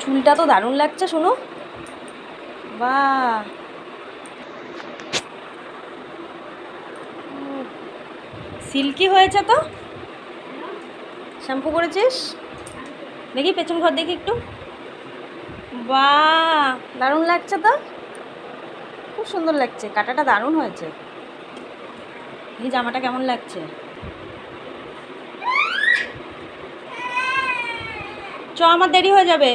চুলটা তো দারুণ লাগছে, শোনো। বা সিল্কি হয়েছে তো? শ্যাম্পু করেছিস? দেখি, পেছন ঘর দেখি একটু। বা দারুণ লাগছে তো? খুব সুন্দর লাগছে, কাটাটা দারুণ হয়েছে। এই জামাটা কেমন লাগছে? চ, আমার দেরি হয়ে যাবে।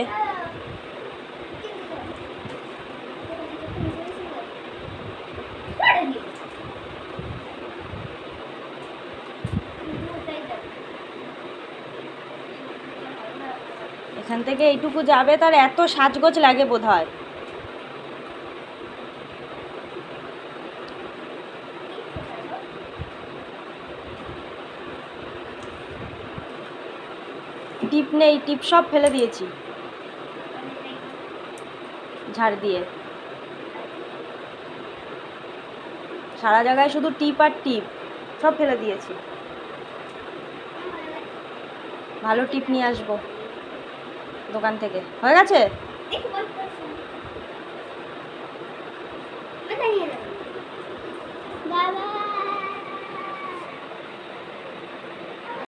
এখান থেকে এইটুকু যাবে, তার এত সাজগোজ লাগে বোধ হয় টিপ নেই, টিপ সব ফেলে দিয়েছি। ঝাড় দিয়ে। সারা জায়গায় শুধু টিপ আর টিপ সব ফেলে দিয়েছি। ভালো টিপ নিয়ে আসব দোকান থেকে। হয়ে গেছে?